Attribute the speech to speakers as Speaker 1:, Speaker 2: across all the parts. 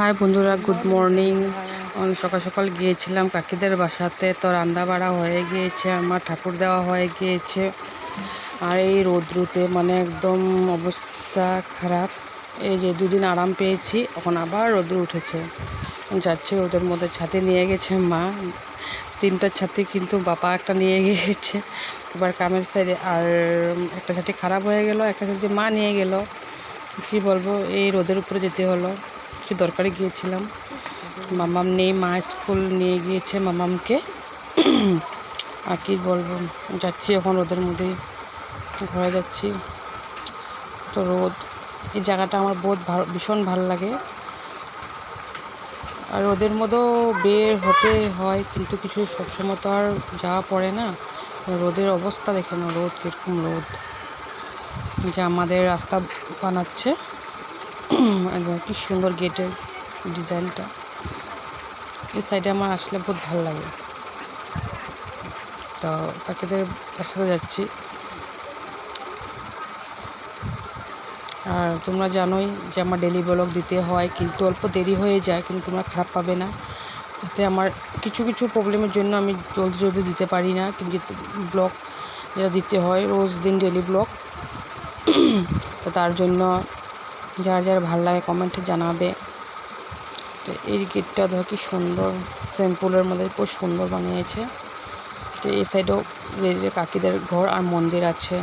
Speaker 1: High বন্ধুরা, good morning. সকাল সকাল গিয়েছিলাম কাকিদের বাসাতে, তো রান্না বাড়া হয়ে গিয়েছে, আমার ঠাকুর দেওয়া হয়ে গিয়েছে। আর এই রৌদ্রুতে মানে একদম অবস্থা খারাপ। এই যে দুদিন আরাম পেয়েছি, এখন আবার রৌদ্র উঠেছে। যাচ্ছি রোদের মধ্যে ছাতে নিয়ে গেছে মা। তিনটা ছাতি কিন্তু বাবা একটা নিয়ে গিয়েছে। এবার কামের সাইডে আর একটা ছাতি খারাপ হয়ে গেল, একটা ছাতি মা নিয়ে গেল। কি বলব, এই রোদের উপরে যেতে হলো। কিছু দরকারে গিয়েছিলাম। মামাম নেই, মা স্কুল নিয়ে গিয়েছে মামামকে। আর কি বলব, যাচ্ছি এখন রোদের মধ্যেই ঘরে যাচ্ছি। তো রোদ, এই জায়গাটা আমার বহুত ভালো, ভীষণ ভালো লাগে। আর রোদের মধ্যেও বের হতে হয়, কিন্তু কিছু সবসময় তো আর যাওয়া পড়ে না। রোদের অবস্থা দেখে না রোদ, কীরকম রোদ। যে আমাদের রাস্তা বানাচ্ছে। কি সুন্দর গেটের ডিজাইনটা। এই সাইডে আমার আসলে বহুত ভালো লাগে। তো পাখিদের দেখাতে যাচ্ছি। আর তোমরা জানোই যে আমার ডেলি ব্লগ দিতে হয়, কিন্তু অল্প দেরি হয়ে যায়, কিন্তু তোমরা খারাপ পাবে না। এতে আমার কিছু কিছু প্রবলেমের জন্য আমি জলদি জলদি দিতে পারি না। কিন্তু ব্লগ যেটা দিতে হয়, রোজ দিন ডেলি ব্লগ তো তার জন্য যার যার ভালো লাগে কমেন্টে জানাবে। তো এই গেটটা ধর কি সুন্দর সিম্পলের মধ্যে খুব সুন্দর বানিয়েছে। তো এই সাইডেও যে যে কাকিদের ঘর আর মন্দির আছে।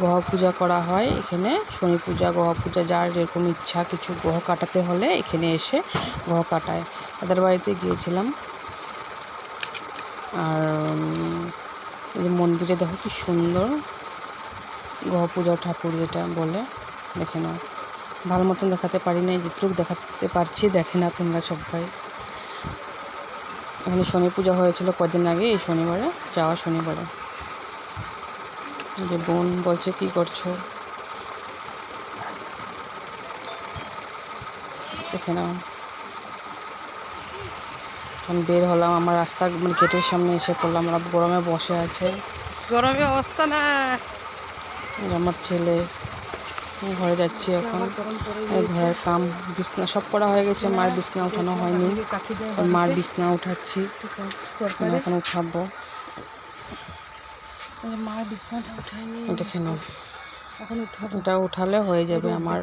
Speaker 1: গ্রহ পূজা করা হয় এখানে, শনি পূজা গ্রহ পূজা, যার যেরকম ইচ্ছা কিছু গ্রহ কাটাতে হলে এখানে এসে গ্রহ কাটায়। তাদের বাড়িতে গিয়েছিলাম। আর এই মন্দিরে দেখো কি সুন্দর গ্রহ পূজা ঠাকুর যেটা বলে, দেখে নাও। ভালো মতন দেখাতে পারি নাই যেটুকু দেখাতে পারছি দেখে না তোমরা সবাই। এখানে শনি পূজা হয়েছিল কদিন আগে এই শনিবারে যাওয়া শনিবারে। যে বোন বলছে কি করছ? দেখে নাও। এখন বের হলাম আমার রাস্তা মানে গেটের সামনে এসে পড়লাম আমরা গরমে বসে আছে। গরমে অবস্থা না। আমার ছেলে ঘরে যাচ্ছি এখন। ঘরের কাম বিছনা সব করা হয়ে গেছে মার বিছনা উঠানো হয়নি। মার বিছনা উঠাচ্ছি। এখন উঠাবো।
Speaker 2: মার বিছনাটা
Speaker 1: দেখে নাও।
Speaker 2: এখন উঠাবো।
Speaker 1: এটা উঠালে হয়ে যাবে আমার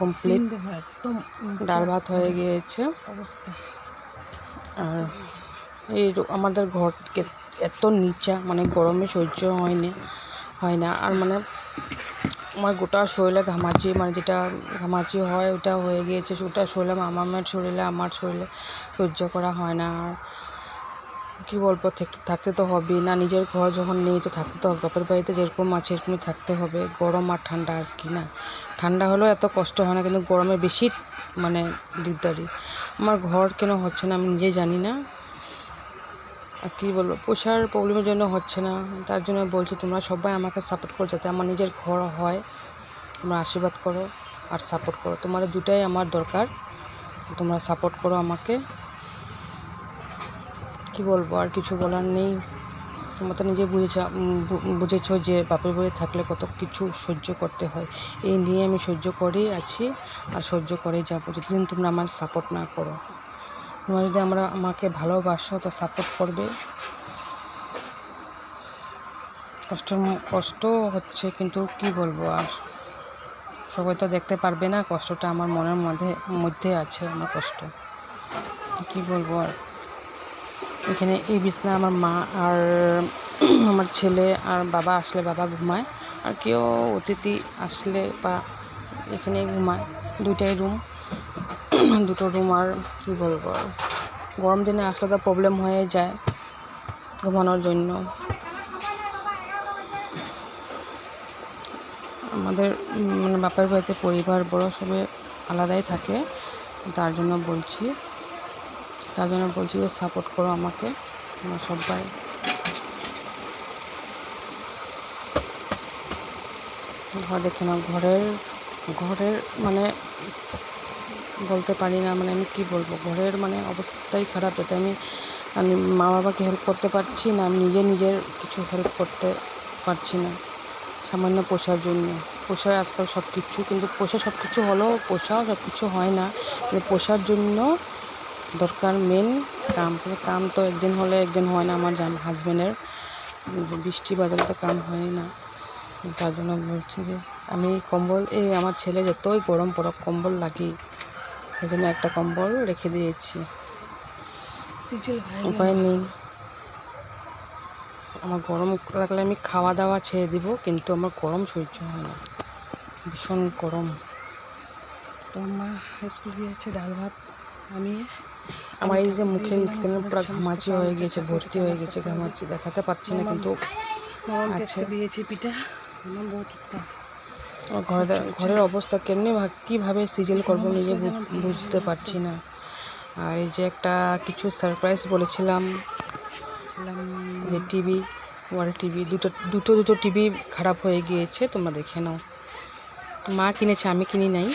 Speaker 1: কমপ্লিট
Speaker 2: একদম
Speaker 1: ডাল ভাত হয়ে গিয়েছে।
Speaker 2: অবস্থা।
Speaker 1: আর এই আমাদের ঘর এত নিচা মানে গরমে সহ্য হয়নি হয় না। আর মানে আমার গোটা শরীরে ঘামাচি মানে যেটা ঘামাচি হয় ওটা হয়ে গিয়েছে, ওটা শরীরে মামামের শরীরে, আমার শরীরে সহ্য করা হয় না আর কী বলব থাকতে তো হবেই না, নিজের ঘর যখন নেই তো থাকতে তো হবে, বাপের বাড়িতে যেরকম আছে এরকমই থাকতে হবে, গরম আর ঠান্ডা আর কি না। ঠান্ডা হলেও এত কষ্ট হয় না, কিন্তু গরমে বেশি মানে দিকদারি আমার ঘর কেন হচ্ছে না আমি নিজে জানি না। কী বলব, পোষার প্রবলেমের জন্য হচ্ছে না। তার জন্য বলছি, তোমরা সবাই আমাকে সাপোর্ট করো যাতে আমার নিজের ঘর হয়। তোমরা আশীর্বাদ করো আর সাপোর্ট করো। তোমাদের দুটাই আমার দরকার। তোমরা সাপোর্ট করো আমাকে। কি বলব, আর কিছু বলার নেই। তোমরা তো নিজে বুঝেছ বুঝেছ যে বাপের বাড়ি থাকলে কত কিছু সহ্য করতে হয়। এই নিয়ে আমি সহ্য করেই আছি আর সহ্য করেই যাব। যতদিন তোমরা আমার সাপোর্ট না করো। তোমরা যদি আমরা আমাকে ভালোবাসো, তো সাপোর্ট করবে। কষ্ট কষ্ট হচ্ছে, কিন্তু কি বলব আর? সবাই তো দেখতে পারবে না, কষ্টটা আমার মনের মধ্যে মধ্যে আছে, আমার কষ্ট। কি বলব আর? এখানে এই বিছনা আমার মা আর আমার ছেলে আর বাবা আসলে বাবা ঘুমায়। আর কেউ অতিথি আসলে বা এখানে ঘুমায়। দুইটাই রুম দুটো রুম আর কী বলব আর। গরম দিনে আসলে তো প্রবলেম হয়ে যায় ঘুমানোর জন্য। আমাদের মানে বাপের বাড়িতে পরিবার, বড় সবে আলাদাই থাকে, তার জন্য বলছি, তার জন্য বলছি যে সাপোর্ট করো আমাকে তোমরা সবাই ঘর দেখে নাও, ঘরের ঘরের মানে বলতে পারি না মানে আমি কী বলব? ঘরের মানে অবস্থাই খারাপ যাতে আমি আমি মা বাবাকে হেল্প করতে পারছি না, আমি নিজে নিজের কিছু হেল্প করতে পারছি না, সামান্য পোষার জন্য। পোষায় আজকাল সব কিছু কিন্তু পোষা সব কিছু হলেও পোষাও সব কিছু হয় না পোষার জন্য দরকার মেন কাম, কিন্তু কাম তো একদিন হলে একদিন হয় না আমার হাজব্যান্ডের বৃষ্টি বাদলে তো কাম হয় না, তার জন্য বলছি যে, আমি কম্বল, এই আমার ছেলে যতই গরম পড়ক, কম্বল লাগি জন্য একটা কম্বল রেখে দিয়েছি। উপায় নেই। আমার গরম লাগলে আমি খাওয়া দাওয়া ছেড়ে দিব কিন্তু আমার গরম সহ্য হয় না। ভীষণ গরম।
Speaker 2: তো মা স্কুল গিয়েছে ডাল ভাত আমি
Speaker 1: আমার এই যে মুখের স্কিনের পুরো ঘামাচি হয়ে গেছে ভর্তি হয়ে গেছে ঘামাচি দেখাতে পারছি না কিন্তু।
Speaker 2: আজকে দিয়েছি পিঠা। আমার বহুত
Speaker 1: ঘরে ঘরের অবস্থা কেমনি কীভাবে সিজেল করব নিজে বুঝতে পারছি না। আর এই যে একটা কিছু সারপ্রাইজ বলেছিলাম যে টিভি ওয়াল টিভি দুটো দুটো দুটো টিভি খারাপ হয়ে গিয়েছে, তোমরা দেখে নাও। মা কিনেছে, আমি কিনি নাই।